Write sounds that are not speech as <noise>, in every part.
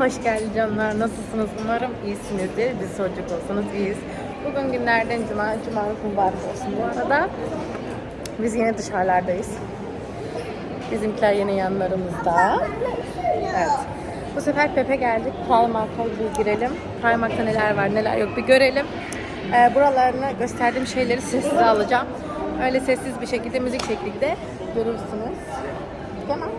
Hoş geldin canlar. Nasılsınız? Umarım iyisinizdir. Biz çocuk olsanız iyiyiz. Bugün günlerden cuma. Cuma mübarek olsun bu arada. Biz yine dışarılardayız. Bizimkiler yine yanlarımızda. Evet. Bu sefer Pepe geldik. Primark'a bir girelim. Primark'ta neler var neler yok bir görelim. Ee, buralarını gösterdiğim şeyleri sessize alacağım. Öyle sessiz bir şekilde, müzik şeklinde görürsünüz. Tamam.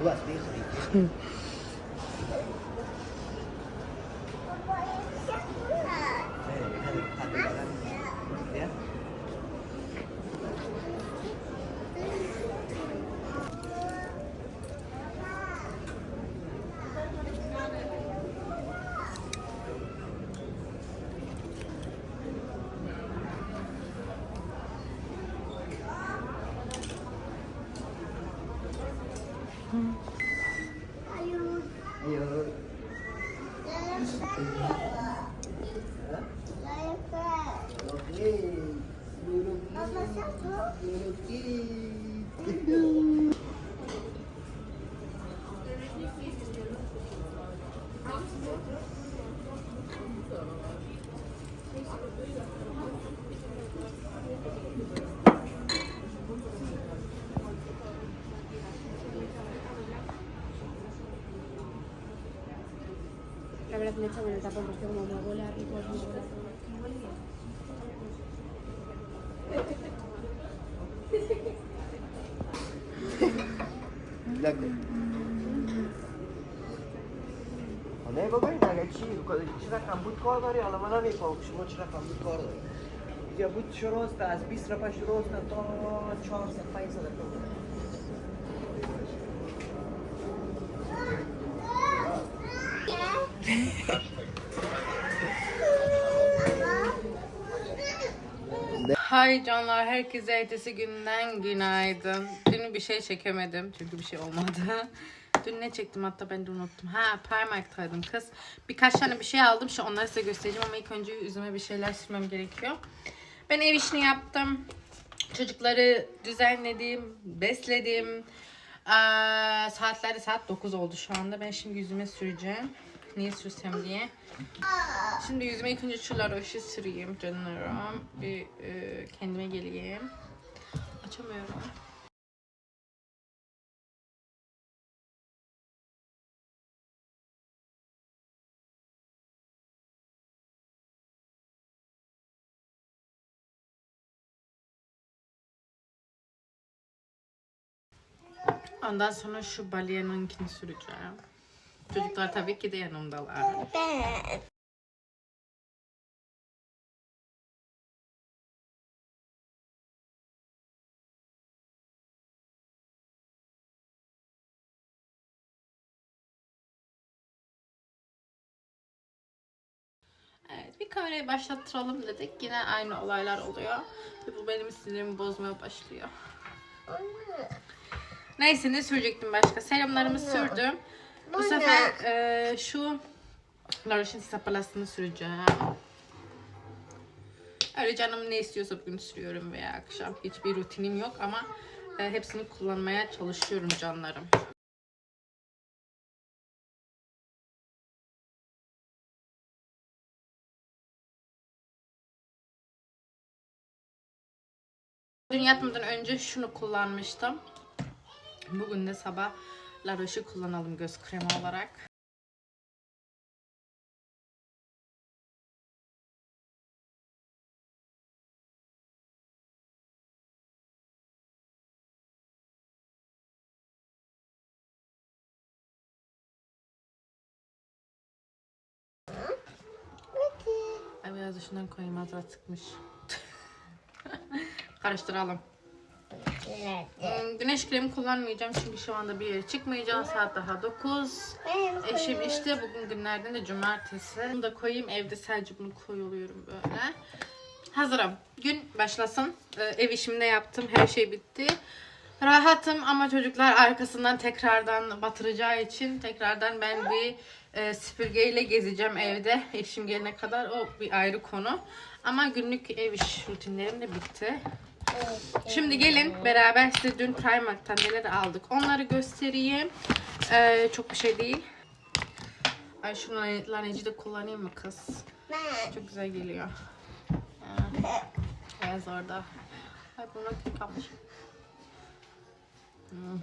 was basically. <laughs> La verdad me echa en el tapón porque como me huele a rico بود کار داری حالا من نمیفهم شما چرا کم بود کار داری یا بود شروع است از 20 رفع شروع است تا 4 ساعت 5 ساعت Hay canlar, herkese ertesi günden günaydın. Dün bir şey çekemedim çünkü bir şey olmadı. Dün ne çektim hatta ben de unuttum. Ha Primark'taydım kız. Birkaç tane bir şey aldım. Şu onları size göstereceğim ama ilk önce yüzüme bir şeyler sürmem gerekiyor. Ben ev işini yaptım. Çocukları düzenledim, besledim. Aa, saatleri saat 9 oldu şu anda. Ben şimdi yüzüme süreceğim. Niye sürsem diye. Şimdi yüzüme ilk önce şu süreyim canlarım. Bir e, kendime geleyim. Açamıyorum. Ondan sonra şu balyanınkini süreceğim. Çocuklar tabii ki de yanımdalar. Evet bir kamerayı başlattıralım dedik. Yine aynı olaylar oluyor. Ve bu benim sinirimi bozmaya başlıyor. Neyse ne sürecektim başka? Serumlarımı sürdüm. Bu sefer e, şu La Roche'in sapalasını süreceğim. Öyle canım ne istiyorsa bugün sürüyorum veya akşam. Hiçbir rutinim yok ama e, hepsini kullanmaya çalışıyorum canlarım. Dün yatmadan önce şunu kullanmıştım. Bugün de sabah La Roche'i kullanalım göz kremi olarak. Ay biraz da şundan koyayım azra sıkmış. <laughs> Karıştıralım. Hmm, Güneş kremi kullanmayacağım çünkü şu anda bir yere çıkmayacağım. Saat daha 9. Eşim işte bugün günlerden de cumartesi. Bunu da koyayım evde sadece bunu koyuluyorum böyle. Hazırım. Gün başlasın. Ee, ev işimde yaptım. Her şey bitti. Rahatım ama çocuklar arkasından tekrardan batıracağı için tekrardan ben bir e, süpürgeyle gezeceğim evde. Eşim gelene kadar o bir ayrı konu. Ama günlük ev iş rutinlerim de bitti. Şimdi gelin beraber size dün Primark'tan neler aldık. Onları göstereyim. Ee, çok bir şey değil. Ay şu laneci de kullanayım mı kız? Çok güzel geliyor. Ee, Beyaz orada. Ay kim kalmış? Hmm.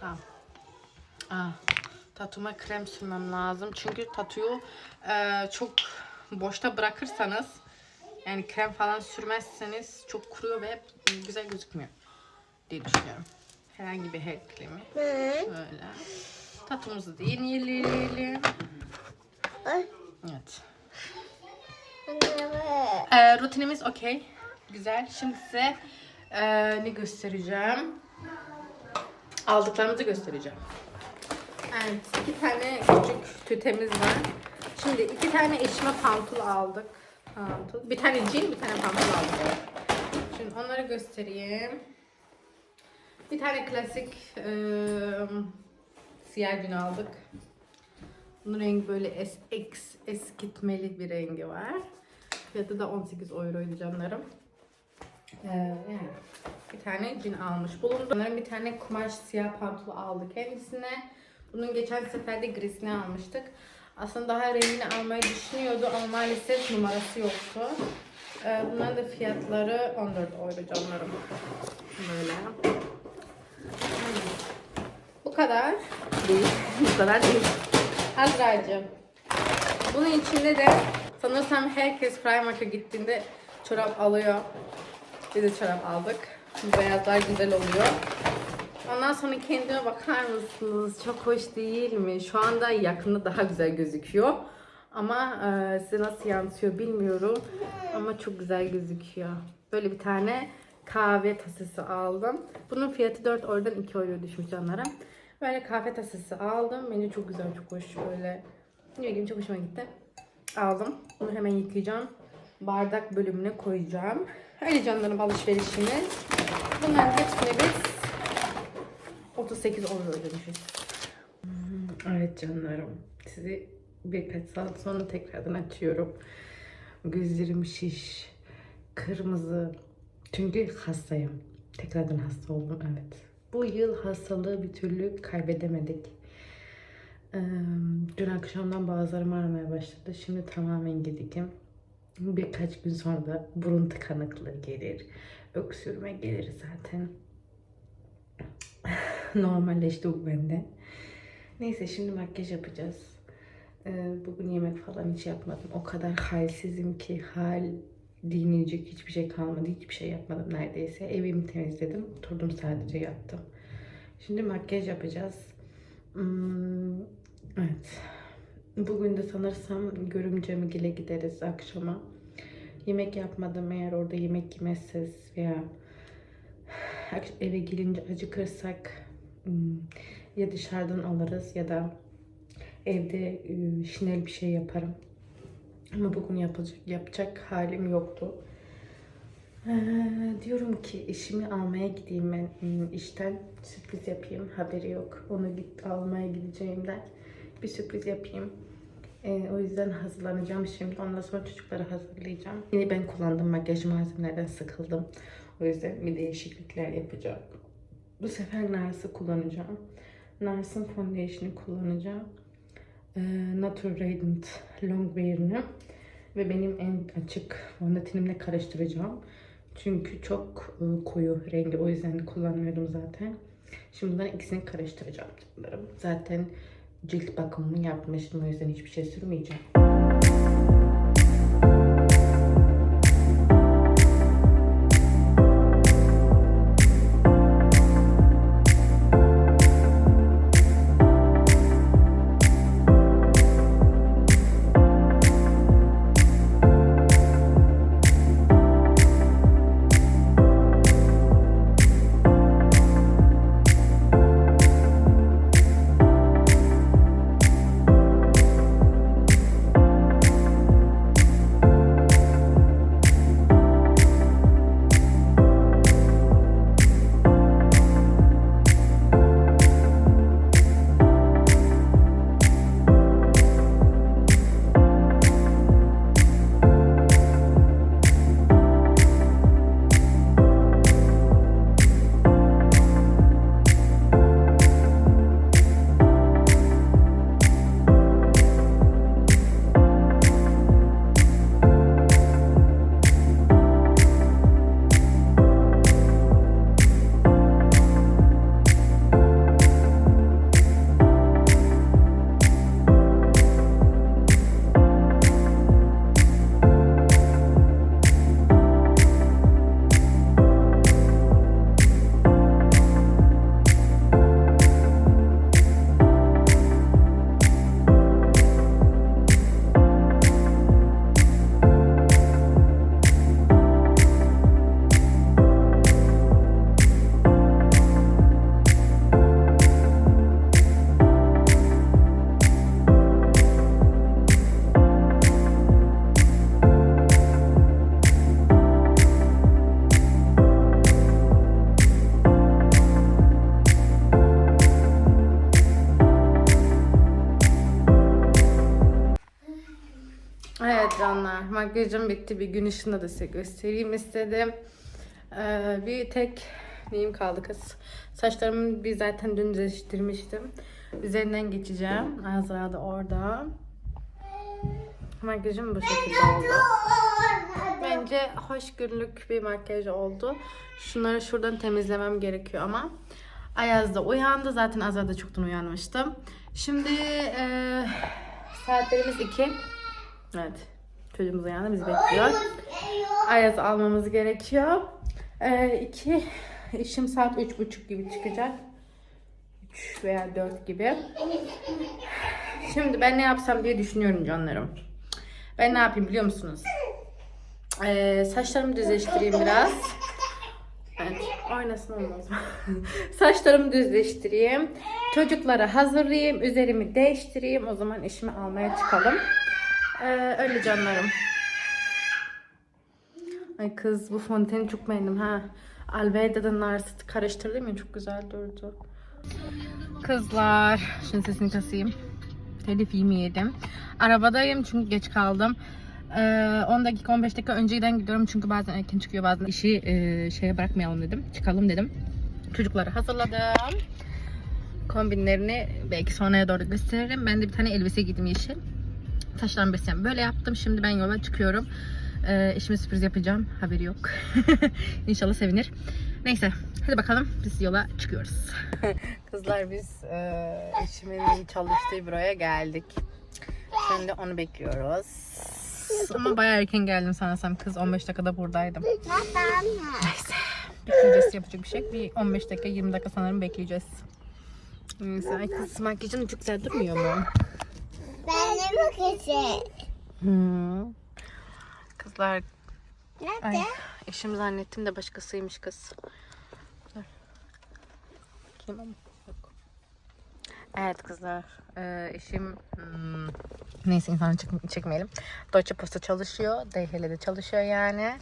Tamam. Ah, tatuma krem sürmem lazım. Çünkü tatuyu e, çok boşta bırakırsanız yani krem falan sürmezseniz çok kuruyor ve güzel gözükmüyor diye düşünüyorum. Herhangi bir hair kremi. Böyle. Tatumuzu da yenileyelim. Evet. Ee, rutinimiz okey. Güzel. Şimdi size e, ne göstereceğim? Aldıklarımızı göstereceğim. Evet. iki tane küçük tütemiz var. Şimdi iki tane eşime pantul aldık. Pantul. Bir tane jean, bir tane pantul aldık. Şimdi onları göstereyim. Bir tane klasik e, siyah gün aldık. Bunun rengi böyle es, ex, eskitmeli bir rengi var. Fiyatı da 18 euroydu canlarım. Ee, yani bir tane cin almış bulundum. Bunların bir tane kumaş siyah pantolon aldı kendisine. Bunun geçen sefer de grisini almıştık. Aslında daha rengini almayı düşünüyordu ama maalesef numarası yoktu. Ee, bunların da fiyatları 14 euro canlarım. Böyle. Bu kadar değil. Bu kadar değil. Azra'cığım. Bunun içinde de sanırsam herkes Primark'a gittiğinde çorap alıyor. Biz de çorap aldık. Beyazlar güzel oluyor. Ondan sonra kendime bakar mısınız? Çok hoş değil mi? Şu anda yakında daha güzel gözüküyor. Ama e, size nasıl yansıyor bilmiyorum. Ama çok güzel gözüküyor. Böyle bir tane kahve tasası aldım. Bunun fiyatı 4 oradan 2 euro düşmüş canlarım. Böyle kahve tasası aldım. Bence çok güzel, çok hoş. Böyle bileyim çok hoşuma gitti. Aldım. Bunu hemen yıkayacağım. Bardak bölümüne koyacağım. Öyle canlarım alışverişimiz. Bunların hepsini biz 38 euro ödemişiz. Evet canlarım. Sizi birkaç saat sonra tekrardan açıyorum. Gözlerim şiş. Kırmızı. Çünkü hastayım. Tekrardan hasta oldum evet. Bu yıl hastalığı bir türlü kaybedemedik. Dün akşamdan bazılarım aramaya başladı. Şimdi tamamen gidikim. Birkaç gün sonra da burun tıkanıklığı gelir. Öksürme gelir zaten. Normalleşti bu bende. Neyse şimdi makyaj yapacağız. Ee, bugün yemek falan hiç yapmadım. O kadar halsizim ki hal dinleyecek hiçbir şey kalmadı. Hiçbir şey yapmadım neredeyse. Evimi temizledim. Oturdum sadece yattım. Şimdi makyaj yapacağız. Hmm, evet. Bugün de sanırsam görümcemgile gideriz akşama. Yemek yapmadım eğer orada yemek yemezseniz veya eve gelince acıkırsak ya dışarıdan alırız ya da evde şinel bir şey yaparım. Ama bugün yapacak, yapacak halim yoktu. Ee, diyorum ki eşimi almaya gideyim ben işten sürpriz yapayım haberi yok onu git almaya gideceğimden bir sürpriz yapayım Ee, o yüzden hazırlanacağım. Şimdi ondan sonra çocukları hazırlayacağım. Yine ben kullandığım makyaj malzemelerden sıkıldım. O yüzden bir değişiklikler yapacağım. Bu sefer Nars'ı kullanacağım. Nars'ın foundation'ı kullanacağım. Ee, Natural Radiant Longwear'ını ve benim en açık fondötenimle karıştıracağım. Çünkü çok e, koyu rengi. O yüzden kullanmıyordum zaten. Şimdi bunların ikisini karıştıracağım canlarım. Zaten cilt bakımını yapmıştım o yüzden hiçbir şey sürmeyeceğim. Makyajım bitti. Bir gün ışığında da size göstereyim istedim. Ee, bir tek neyim kaldı kız. Saçlarımı bir zaten dün düzleştirmiştim. Üzerinden geçeceğim. Azra da orada. Makyajım bu şekilde oldu. Bence hoş günlük bir makyaj oldu. Şunları şuradan temizlemem gerekiyor ama. Ayaz da uyandı. Zaten Azra da çoktan uyanmıştım. Şimdi eee saatlerimiz 2. Evet. Çocuğumuz uyandı. Bizi bekliyor. Ayaz almamız gerekiyor. Eee iki. işim saat üç buçuk gibi çıkacak. 3 veya 4 gibi. Şimdi ben ne yapsam diye düşünüyorum canlarım. Ben ne yapayım biliyor musunuz? Ee, saçlarımı düzleştireyim biraz. Evet, oynasın olmaz mı? <laughs> Saçlarımı düzleştireyim. Çocukları hazırlayayım. Üzerimi değiştireyim. O zaman işimi almaya çıkalım. Ee, öyle canlarım. Ay kız bu fonteni çok beğendim ha. Alveda'da Narsit karıştırdım ya çok güzel durdu. Kızlar, şimdi sesini kasayım. Telif yemeyelim. Arabadayım çünkü geç kaldım. Ee, 10 dakika 15 dakika önceden gidiyorum çünkü bazen erken çıkıyor bazen işi e, şeye bırakmayalım dedim. Çıkalım dedim. Çocukları hazırladım. Kombinlerini belki sonraya doğru gösteririm. Ben de bir tane elbise giydim yeşil. Saçlarımı besleyen böyle yaptım. Şimdi ben yola çıkıyorum. Ee, eşime sürpriz yapacağım. Haberi yok. <laughs> İnşallah sevinir. Neyse. Hadi bakalım biz yola çıkıyoruz. <laughs> Kızlar biz e, eşimin çalıştığı büroya geldik. Şimdi onu bekliyoruz. Ama bayağı erken geldim sanırsam. Kız 15 dakikada buradaydım. Neyse. Bekleyeceğiz yapacak bir şey. Bir 15 dakika 20 dakika sanırım bekleyeceğiz. Neyse. Ay kız makyajın çok güzel durmuyor mu? Ben de bakacağım. Hmm. Kızlar Nerede? Ay, eşim zannettim de başkasıymış kız. Dur. Kim ama? Yok. Evet kızlar. Ee, eşim hmm, neyse insanı çek- çekmeyelim. Deutsche Posta çalışıyor. DHL'de çalışıyor yani.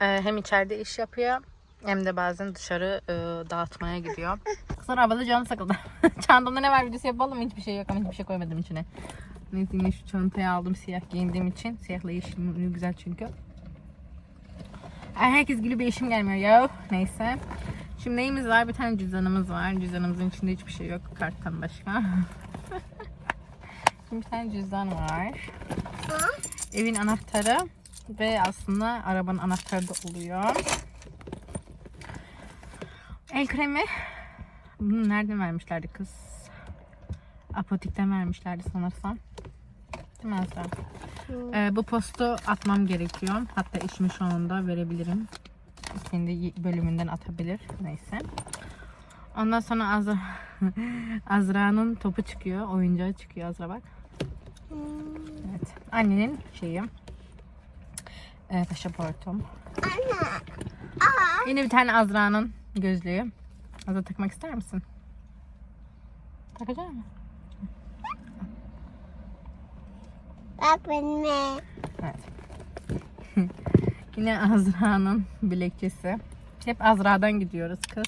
Ee, hem içeride iş yapıyor hem de bazen dışarı e, dağıtmaya gidiyor. Kızlar arabada canı sıkıldı. <laughs> Çantamda ne var videosu yapalım? Hiçbir şey yok ama hiçbir şey koymadım içine. Neyse yine şu çantayı aldım siyah giyindiğim için. Siyahla yeşil güzel çünkü. Ay, herkes gibi bir işim gelmiyor ya. Neyse. Şimdi neyimiz var? Bir tane cüzdanımız var. Cüzdanımızın içinde hiçbir şey yok. Karttan başka. <laughs> Şimdi bir tane cüzdan var. Evin anahtarı. Ve aslında arabanın anahtarı da oluyor. El kremi. Bunu nereden vermişlerdi kız? Apotikten vermişlerdi sanırsam. Değil mi Azra? Ee, bu postu atmam gerekiyor. Hatta işimi şu anda verebilirim. Kendi bölümünden atabilir. Neyse. Ondan sonra Azra <laughs> Azra'nın topu çıkıyor. Oyuncağı çıkıyor Azra bak. Evet. Annenin şeyi. Ee, pasaportum. Anne. Yine bir tane Azra'nın gözlüğü. Azra takmak ister misin? Takacak mısın? Bak benimle. Evet. <laughs> Yine Azra'nın bilekçesi. Hep Azra'dan gidiyoruz kız.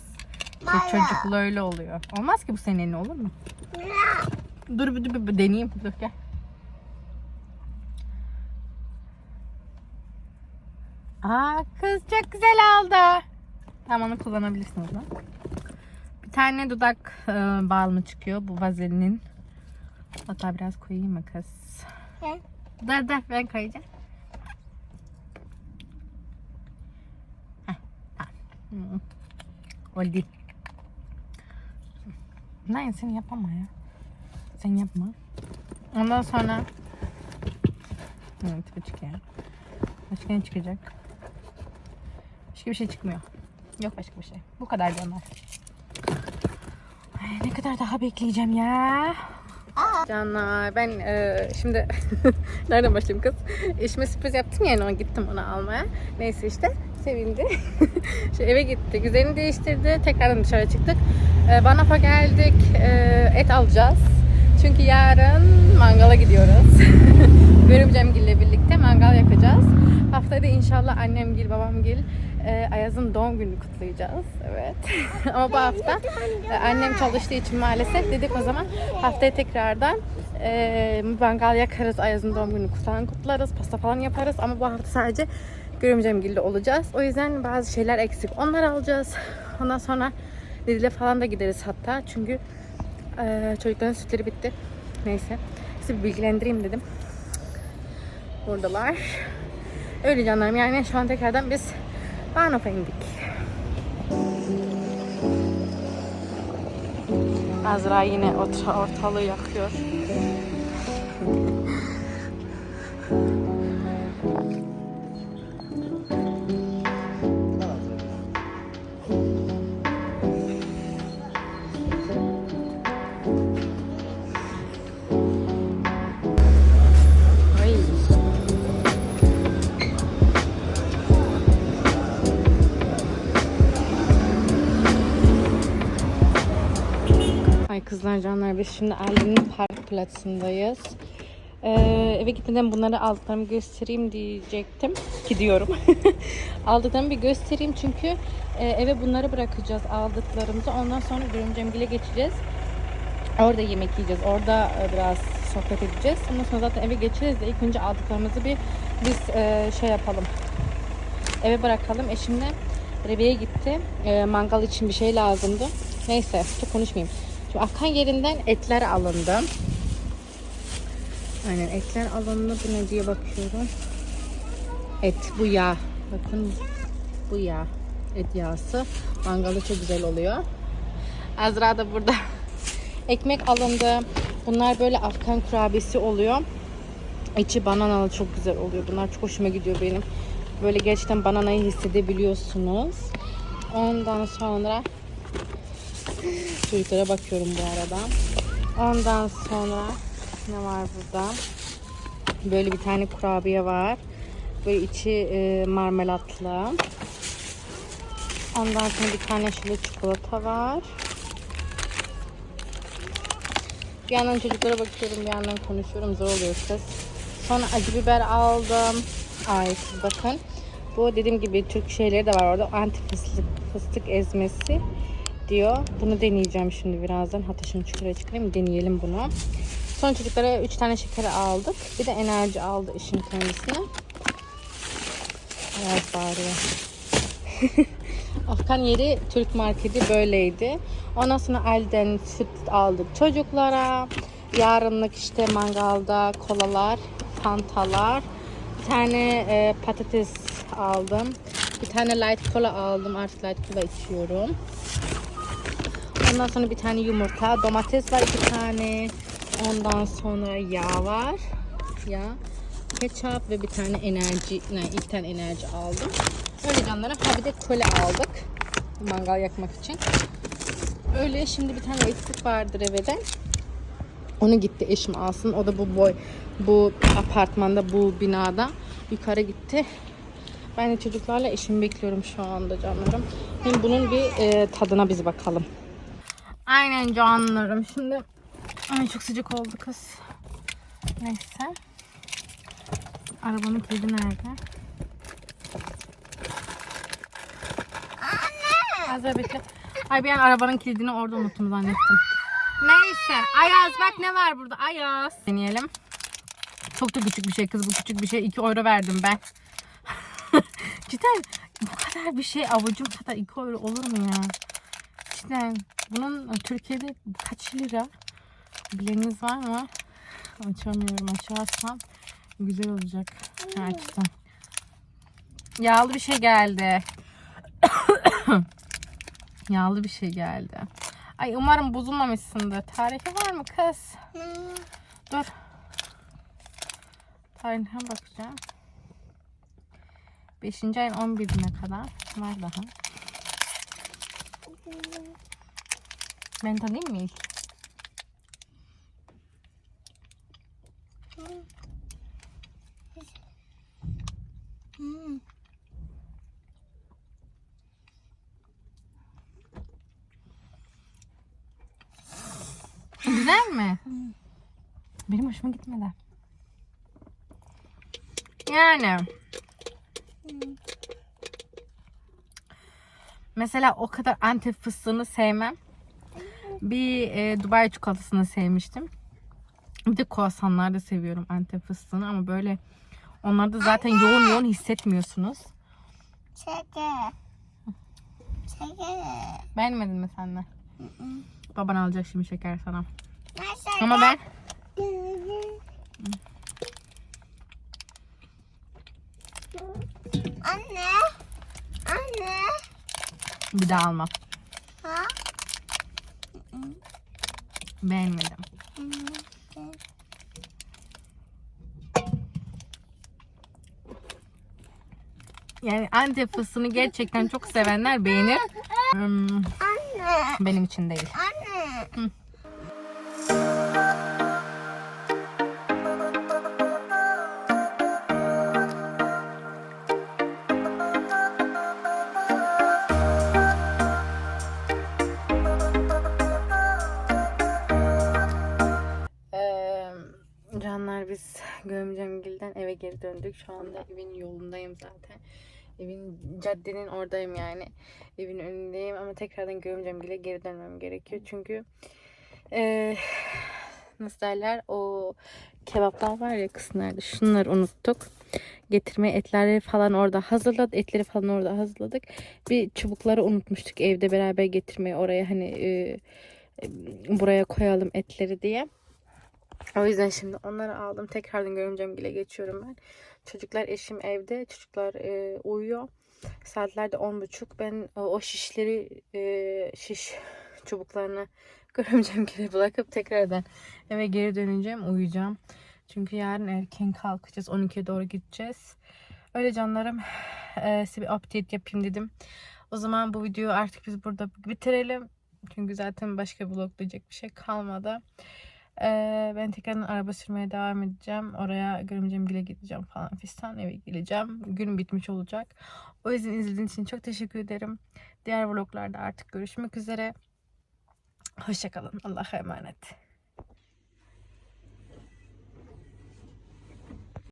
Çok çocuklu öyle oluyor. Olmaz ki bu senin olur mu? Dur bir, bir, bir deneyeyim. Dur gel. Aa kız çok güzel oldu. Tamam onu kullanabilirsin o zaman. Bir tane dudak e, balmı çıkıyor. Bu vazelinin. Hatta biraz koyayım mı kız? He. Dur dur ben koyacağım. Heh, tamam. Hı. Oldu. Nein sen yapama ya. Sen yapma. Ondan sonra Evet bu çıkıyor. Başka ne çıkacak? Başka bir şey çıkmıyor. Yok başka bir şey. Bu kadar onlar. Ay, ne kadar daha bekleyeceğim ya. Canlar ben e, şimdi <laughs> nereden başlayayım kız? Eşime sürpriz yaptım yani ona gittim onu almaya. Neyse işte sevindi. <laughs> Şu eve gittik. Üzerini değiştirdi. Tekrardan dışarı çıktık. E, Banaf'a geldik. E, et alacağız. Çünkü yarın mangala gidiyoruz. <laughs> Görümcemgille birlikte mangal yakacağız. Haftaya da inşallah annemgil, babamgil e, Ayaz'ın doğum gününü kutlayacağız. Evet. <laughs> Ama bu hafta e, annem çalıştığı için maalesef dedik o zaman haftaya tekrardan Ee, mangal yakarız, Ayaz'ın doğum gününü falan kutlarız, pasta falan yaparız ama bu hafta sadece görümcemgilde olacağız. O yüzden bazı şeyler eksik. Onları alacağız. Ondan sonra Lidl'e falan da gideriz hatta. Çünkü e, çocukların sütleri bitti. Neyse. Sizi bir bilgilendireyim dedim. Buradalar. Öyle canlarım. Yani şu an tekrardan biz Barnop'a indik. Azra yine orta- ortalığı yakıyor. Canlar biz şimdi Aldi'nin park platsındayız. Ee, eve gitmeden bunları aldıklarımı göstereyim diyecektim. Gidiyorum. <laughs> aldıklarımı bir göstereyim çünkü e, eve bunları bırakacağız aldıklarımızı. Ondan sonra Görümcemgil'e geçeceğiz. Orada yemek yiyeceğiz. Orada e, biraz sohbet edeceğiz. Ondan sonra zaten eve geçeriz de ilk önce aldıklarımızı bir biz e, şey yapalım. Eve bırakalım. Eşimle Rebe'ye gitti. E, mangal için bir şey lazımdı. Neyse çok konuşmayayım. Afgan yerinden etler alındı. Aynen etler alındı. Bu ne diye bakıyorum. Et bu yağ. Bakın bu yağ. Et yağısı. Mangalda çok güzel oluyor. Azra da burada. <laughs> Ekmek alındı. Bunlar böyle Afgan kurabiyesi oluyor. İçi bananalı çok güzel oluyor. Bunlar çok hoşuma gidiyor benim. Böyle gerçekten bananayı hissedebiliyorsunuz. Ondan sonra çocuklara bakıyorum bu arada. Ondan sonra ne var burada? Böyle bir tane kurabiye var. Böyle içi e, marmelatlı. Ondan sonra bir tane şöyle çikolata var. Bir yandan çocuklara bakıyorum, bir yandan konuşuyorum. Zor oluyor ses. Sonra acı biber aldım. Ay bakın. Bu dediğim gibi Türk şeyleri de var orada. Anti fıstık, fıstık ezmesi diyor. Bunu deneyeceğim şimdi birazdan. Hatta şimdi çukura çıkarayım. Deneyelim bunu. Sonra çocuklara 3 tane şeker aldık. Bir de enerji aldı işin kendisine. Biraz bağırıyor. <laughs> Afgan yeri Türk marketi böyleydi. Ondan sonra Alden süt aldık çocuklara. Yarınlık işte mangalda kolalar, fantalar. Bir tane e, patates aldım. Bir tane light kola aldım. Artık light kola içiyorum. Ondan sonra bir tane yumurta, domates var iki tane. Ondan sonra yağ var. Yağ, ketçap ve bir tane enerji, ne iki tane enerji aldım. Öyle canlarım. Ha bir de köle aldık. Mangal yakmak için. Öyle şimdi bir tane eksik vardır evde. Onu gitti eşim alsın. O da bu boy bu apartmanda bu binada yukarı gitti. Ben de çocuklarla eşimi bekliyorum şu anda canlarım. Hem bunun bir e, tadına biz bakalım. Aynen canlarım. Şimdi ay çok sıcak oldu kız. Neyse. Arabanın kilidi nerede? Azra bekle. Ay bir an arabanın kilidini orada unuttum zannettim. Neyse. Ayaz bak ne var burada. Ayaz. Deneyelim. Çok da küçük bir şey kız bu küçük bir şey. 2 euro verdim ben. <laughs> Cidden bu kadar bir şey avucum kadar 2 euro olur mu ya? Cidden bunun Türkiye'de kaç lira? Bileniniz var mı? Açamıyorum. Açarsam güzel olacak. Açtım. Yağlı bir şey geldi. <coughs> Yağlı bir şey geldi. Ay umarım bozulmamışsındır. Tarihi var mı kız? Dur. Tarihine bakacağım. 5. ayın 11'ine kadar var daha. Ben tadayım mı ilk? Güzel mi? Benim hoşuma gitmedi. Yani. Mesela o kadar Antep fıstığını sevmem. Bir e, Dubai çikolatasını sevmiştim. Bir de kruvasanlar da seviyorum Antep fıstığını ama böyle onlarda zaten yoğun yoğun hissetmiyorsunuz. Şeker. Şeker. Beğenmedin mi sen de? Baban alacak şimdi şeker sana. Nasıl? Ama ben Anne. Anne. Bir daha almam. Ha? Beğenmedim. Yani Antep fıstığını gerçekten çok sevenler beğenir. Hmm, Anne. benim için değil. Anne. Ee, geri döndük. Şu anda evin yolundayım zaten. Evin caddenin oradayım yani. Evin önündeyim ama tekrardan Gömcemgil'e geri dönmem gerekiyor. Çünkü ee, nasıl derler o kebaplar var ya kısımlarda şunları unuttuk. Getirme etleri falan orada hazırladık. Etleri falan orada hazırladık. Bir çubukları unutmuştuk evde beraber getirmeyi oraya hani e, buraya koyalım etleri diye. O yüzden şimdi onları aldım. Tekrardan görümcemgile geçiyorum ben. Çocuklar eşim evde. Çocuklar e, uyuyor. Saatler de on buçuk. Ben e, o şişleri e, şiş <laughs> çubuklarını <laughs> görümcemgile bırakıp tekrardan eve geri döneceğim. Uyuyacağım. Çünkü yarın erken kalkacağız. 12'ye doğru gideceğiz. Öyle canlarım. <sighs> E, size bir update yapayım dedim. O zaman bu videoyu artık biz burada bitirelim. Çünkü zaten başka vloglayacak bir şey kalmadı. Ee, ben tekrardan araba sürmeye devam edeceğim. Oraya Görümcemgil'e gideceğim falan fistan eve geleceğim. Gün bitmiş olacak. O yüzden izlediğiniz için çok teşekkür ederim. Diğer vloglarda artık görüşmek üzere. Hoşçakalın. Allah'a emanet.